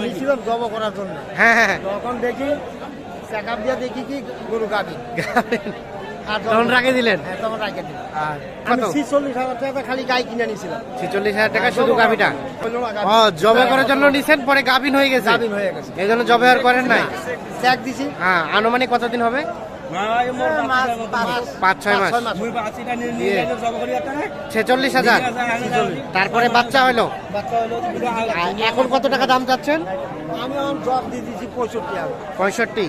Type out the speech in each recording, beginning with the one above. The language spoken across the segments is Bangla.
নিয়েছিলাম জব করার জন্য। হ্যাঁ হ্যাঁ তখন দেখি চেক আপ দিয়ে দেখি কি গরু গাবি তখন রাখে দিলেন? হ্যাঁ তখন রাখে দিলাম কত? ছিচল্লিশ হাজার টাকা খালি গাই কিনে নিয়েছিলাম। ছেচল্লিশ হাজার টাকা শুধু গাভিটা? হইল ও জবে করার জন্য নিছেন পরে গাভিন হয়ে গেছে? গাভিন হয়ে গেছে। এই জন্য জবে আর করেন নাই? চেক দিছি। হ্যাঁ আনুমানিক কতদিন হবে? পাঁচ। পাঁচ ছয় মাস। ইয়ে। ছেচল্লিশ হাজার? তারপরে বাচ্চা হলো? বাচ্চা এখন কত টাকা দাম চাচ্ছেন? আমি পঁয়ষট্টি।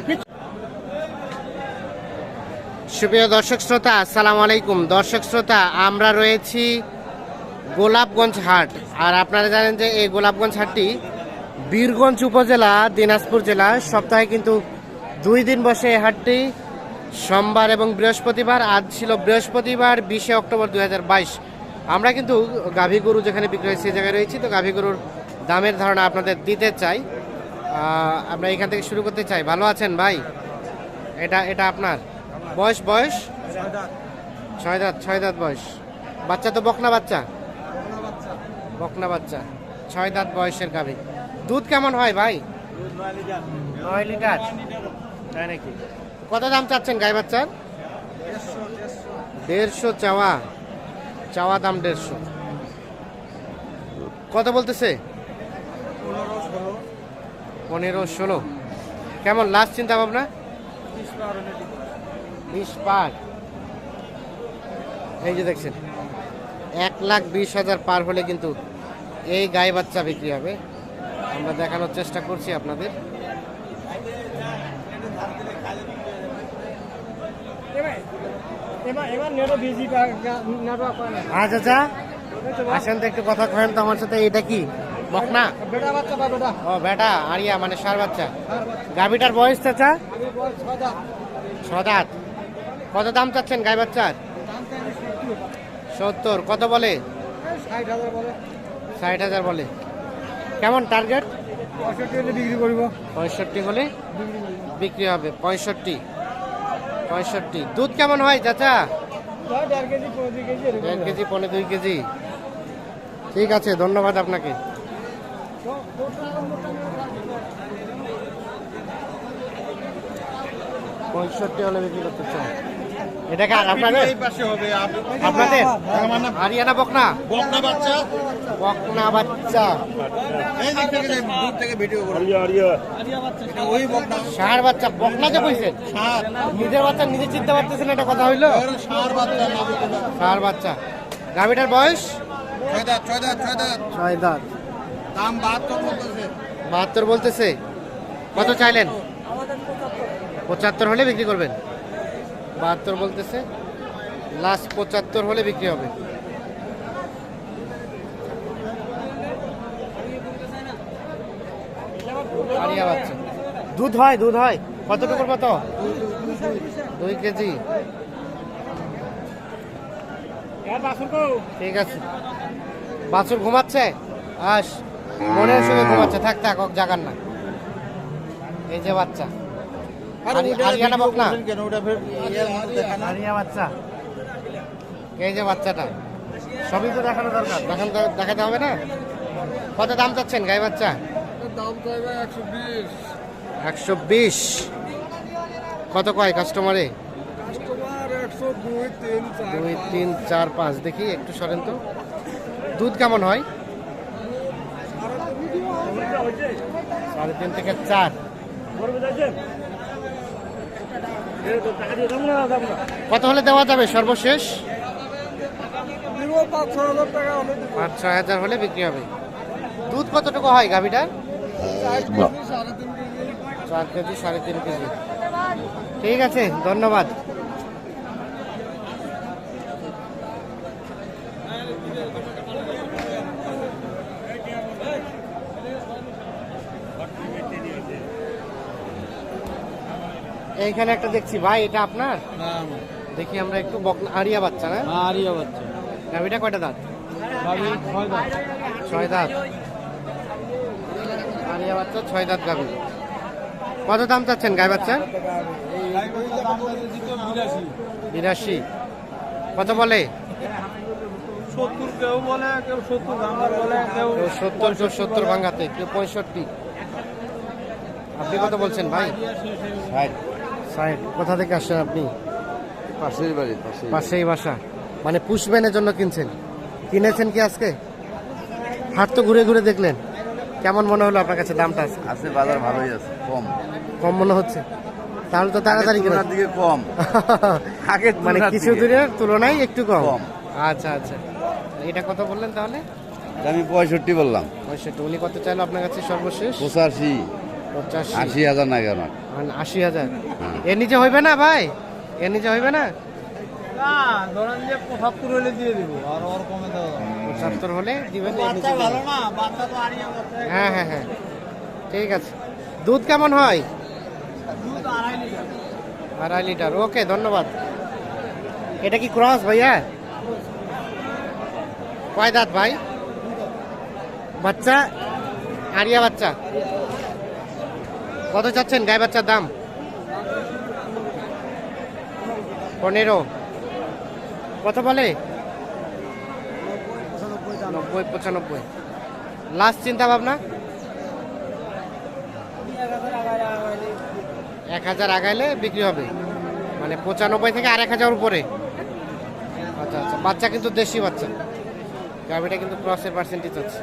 সুপ্রিয় দর্শক শ্রোতা আসসালামু আলাইকুম। দর্শক শ্রোতা আমরা রয়েছি গোলাপগঞ্জ হাট। আর আপনারা জানেন যে এই গোলাপগঞ্জ হাটটি বীরগঞ্জ উপজেলা দিনাজপুর জেলা। সপ্তাহে কিন্তু দুই দিন বসে এই হাটটি। সোমবার এবং বৃহস্পতিবার আজ ছিল বৃহস্পতিবার বিশে অক্টোবর দু হাজার বাইশ। আমরা কিন্তু গাভী গরু যেখানে বিক্রয় সেই জায়গায় রয়েছি তো গাভী গরুর দামের ধারণা আপনাদের দিতে চাই। আমরা এখান থেকে শুরু করতে চাই। ভালো আছেন ভাই? এটা এটা আপনার? বয়স বয়স? ছয় দাঁত ছয় দাঁত বয়স। বাচ্চা তো বকনা বাচ্চা? বকনা বাচ্চা। ছয় দাঁত বয়সের গাভী। দুধ কেমন হয় ভাই? নয় লিটার। তাই নাকি? কত দাম চাচ্ছেন গাই বাচ্চার? দেড়শো চাওয়া। চাওয়া দাম দেড়শো। কত বলতেছে? পনেরো ষোলো। কেমন লাস্ট চিন্তা ভাবনা? বিশ পার। এই যে দেখছেন, এক লাখ বিশ হাজার পার হলে কিন্তু এই গায়ে বাচ্চা বিক্রি হবে। আমরা দেখানোর চেষ্টা করছি আপনাদের। আচ্ছা আচ্ছা আসেন তো একটু কথা কহেন তো আমার সাথে এটা কি? বকনা? বেটা বাচ্চা বা বেটা। ও বেটা আরিয়া মানে সার বাচ্চা। গাভিটার বয়স চাচা? আমি বয়স ছয় দাঁত ছ দাঁত কত দাম চাচ্ছেন গাই বাচ্চার? সত্তর। কত বলে ষাট হাজার বলে? ষাট হাজার বলে। কেমন টার্গেট? পঁয়ষট্টি হলে বিক্রি করব। পঁয়ষট্টি হলে বিক্রি হবে। পঁয়ষট্টি। পঁয়ষট্টি। দুধ কেমন হয় চাচা? দেড় কেজি পনেরো দুই কেজি ঠিক আছে ধন্যবাদ আপনাকে। পঁয়ষট্টি হলে বিক্রি করতে চাই এটা কার আপনাদের? এই পাশে হবে আপনাদের? আমার হারিয়ানা বকনা? বকনা বাচ্চা। বকনা বাচ্চা। এই দিক থেকে দূর থেকে ভিডিও করো। এটা ওই বকনা। ষাঁড় বাচ্চা বকনা যে কইছেন সার। নিজের বাচ্চা নিজে চিনতে পারতেছেন এটা কথা হইল? সার বাচ্চা ষাঁড় বাচ্চা। গাভিটার বয়স? ছয় দাঁত ছয় দাঁত ছয় দাঁত। ছয় দাঁত। দাম বাহাত্তর বলতেছে। বাহাত্তর বলতেছে। কত চাইলেন? পঁচাত্তর হলে বিক্রি করবেন। বাহাত্তর বলতেছে। লাস্ট পঁচাত্তর হলে বিক্রি হবে। বাচ্চা। দুধ হয় দুধ হয়। কতটুকুর মতো? দুই কেজি। ঠিক আছে। বাছুর ঘুমাচ্ছে? আস। মনের সঙ্গে ঘুমাচ্ছে। থাক থাক জাগান না। এই যে বাচ্চা। হারিয়ানা বকনা? কেন? ওটা ফের ইয়ের মতো দেখা না। হারিয়া বাচ্চা। এই যে বাচ্চাটা। সবই তো দেখানো দরকার। দেখান দেখাতে হবে না? কত দাম চাচ্ছেন গাই বাচ্চা? দাম চাইবে একশো বিশ। একশো বিশ। কত কয় কাস্টমারে? দুই তিন চার দুই তিন চার পাঁচ। দেখি একটু সরেন তো। দুধ কেমন হয়? সাড়ে তিন থেকে চার। কত হলে দেওয়া যাবে সর্বশেষ? পাঁচ, ছয় হাজার হলে বিক্রি হবে। দুধ কতটুকু হয় কেজি চার কেজি, সাড়ে তিন কেজি। ঠিক আছে, ধন্যবাদ। এইখানে একটা দেখছি ভাই এটা আপনার? দেখি আমরা একটু আরিয়া বাচ্চা না? আরিয়া বাচ্চা। গাভিটা কয়টা দাঁত? ছয় দাঁত। আরিয়া বাচ্চা ছয় দাঁত গাভি কত দাম চাচ্ছেন গাই বাচ্চা? বিরাশি। কত বলে? সত্তর কেউ বলে কেউ সত্তর ভাঙার বলে কেউ কেউ সত্তর কেউ সত্তর ভাঙাতে কেউ পঁয়ষট্টি। আপনি কত বলছেন ভাই? ষাট সাইড কোথা থেকে আসছেন আপনি? পাশের বাড়ি পাশেই। বাসা। মানে পুষবেনের জন্য কিনছেন? কিনেছেন কি আজকে? হাট তো ঘুরে ঘুরে দেখলেন। কেমন মনে হলো আপনার কাছে দামটা আজকে? আছে বাজার ভালোই আছে কম। কম মনে হচ্ছে? তাহলে তো তাড়াতাড়ি কিনে তুলনার দিকে কম। আগের মানে কিছু। দূরের তুলনায় একটু কম। আচ্ছা আচ্ছা। এটা কত বললেন তাহলে? আমি পঁয়ষট্টি বললাম। পঁয়ষট্টি। উনি কত চাইলো আপনার কাছে সর্বশেষ? পঁচাশি। আশি হাজার না কেন? মানে আশি হাজার। হ্যাঁ। এর নিচে হইবে না ভাই? এর নিচে হইবে না? ধরেন যে পঁচাত্তর হলে দিয়ে দিব আর ওর কমে দেওয়া পঁচাত্তর হলে দিবেন। ভালো না বাচ্চা তো হ্যাঁ হ্যাঁ হ্যাঁ। ঠিক আছে। দুধ কেমন হয়? আড়াই লিটার। আড়াই লিটার। ওকে ধন্যবাদ। এটা কি ক্রস ভাইয়া? কয় দাঁত ভাই? বাচ্চা? আরিয়া বাচ্চা? কত চাচ্ছেন গায়ে বাচ্চার দাম? পনেরো। কত বলে? নব্বই, পঁচানব্বই। লাস্ট চিন্তা ভাবনা এক হাজার আগাইলে বিক্রি হবে। মানে পঁচানব্বই থেকে আর এক হাজার উপরে। আচ্ছা আচ্ছা। বাচ্চা কিন্তু দেশি বাচ্চা। গাভিটা কিন্তু ক্রসের পার্সেন্টেজ আছে।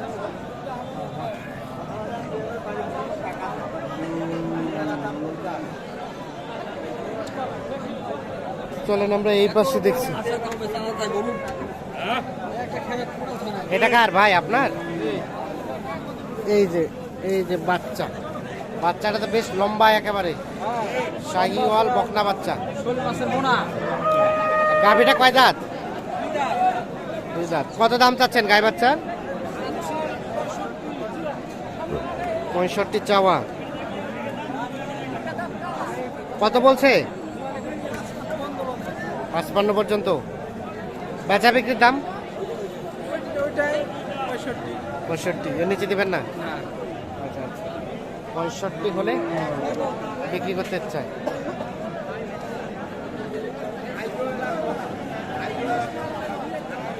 চলেন, আমরা এই পাশে দেখছি। এটা কার ভাই আপনার? এই যে এই যে বাচ্চা। বাচ্চাটা তো বেশ লম্বা একেবারে। শাহিওয়াল বকনা বাচ্চা। গাভিটা কয় দাঁত? দাঁত। কত দাম চাচ্ছেন গাই বাচ্চা? পঁয়ষট্টি চাওয়া। কত বলছে? পাঁচপান্ন পর্যন্ত। বেচা বিক্রির দাম? পঁয়ষট্টি। এর নিচে দিবেন না? আচ্ছা আচ্ছা। পঁয়ষট্টি হলে বিক্রি করতে চাই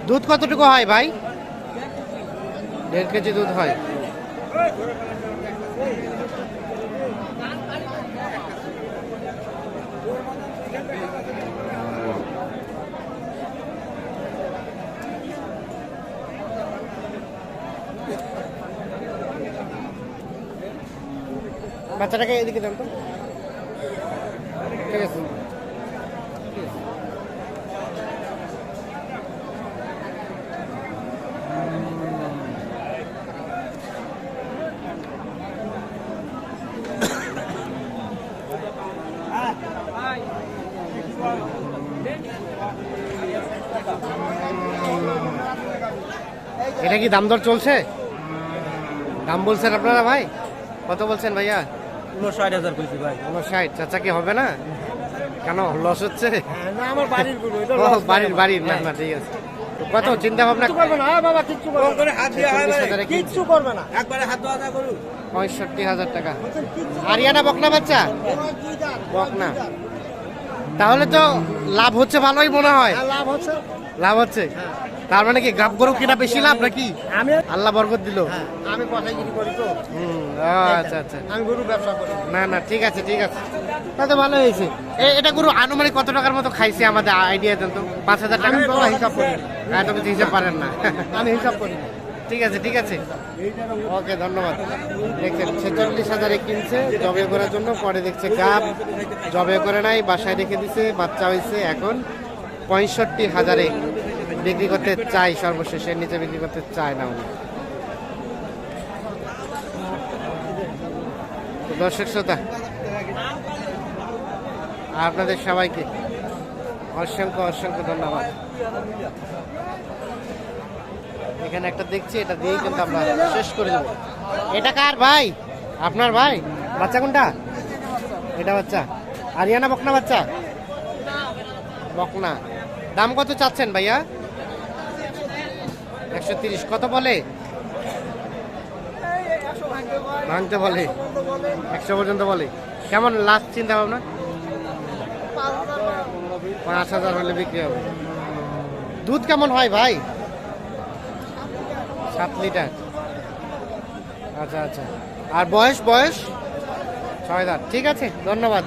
দুধ কতটুকু হয় ভাই? দেড় কেজি দুধ হয়। বাচ্চাটাকে এদিকে দেন তো। ঠিক আছে। এটা কি দাম দর চলছে? দাম বলছেন আপনারা ভাই? কত বলছেন ভাইয়া? উনষাট হাজার কইছি ভাই। কোনো চাচা কি হবে না? কেন লস হচ্ছে? না আমার বাড়ির গরু বাড়ির বাড়ির না না ঠিক আছে। কত চিন্তা ভাবনা করবে না হ্যাঁ বাবা কিচ্ছু করবে না। হাত দিয়ে হয়। কিচ্ছু করবে না। একবারে হাত দেওয়া করু পঁয়ষট্টি হাজার টাকা। আরিয়ানা বকনা বাচ্চা? বকনা। তাহলে তো লাভ হচ্ছে ভালোই মনে হয়। লাভ হচ্ছে। লাভ হচ্ছে? তার মানে কি গাব গরু কিনা বেশি লাভ নাকি? আমি আল্লাহ বরকত দিল। হ্যাঁ, আমি কথাগিরি করি তো। হুম আচ্ছা আচ্ছা। আমি গরু ব্যবসা করি। না না ঠিক আছে ঠিক আছে। তাতে ভালো হয়েছে। এটা গরু আনুমানিক কত টাকার মতো খাইছে আমাদের আইডিয়া দেন তো? পাঁচ হাজার টাকা? হিসাব করি না। হ্যাঁ তুমি হিসাব পারেন না। আমি হিসাব করি ঠিক আছে ঠিক আছে। ওকে ধন্যবাদ। দেখছেন ছেচল্লিশ হাজারে কিনছে জবে করার জন্য। পরে দেখছে গাব জবে করে নাই বাসায় রেখে দিছে বাচ্চা হয়েছে এখন পঁয়ষট্টি হাজারে। বিক্রি করতে চাই, সর্বশেষ এর নিচে বিক্রি করতে চায় না উনি। দর্শক শ্রোতা আপনাদের সবাইকে অসংখ্য অসংখ্য ধন্যবাদ। এখানে একটা দেখছি, এটা দিয়েই কিন্তু আমরা শেষ করে দেবো। এটা কার ভাই? আপনার ভাই? বাচ্চা কোনটা? এটা বাচ্চা। আরিয়ানা বকনা বাচ্চা? বকনা। দাম কত চাচ্ছেন ভাইয়া? একশো তিরিশ। কত বলে? ভাঙতে বলে। একশো পর্যন্ত বলে। কেমন লাস্ট চিন্তা ভাবনা পাঁচ হাজার হলে বিক্রি হবে। দুধ কেমন হয় ভাই? সাত লিটার। আচ্ছা আচ্ছা। আর বয়স বয়স? ছয় দাঁত। ঠিক আছে, ধন্যবাদ।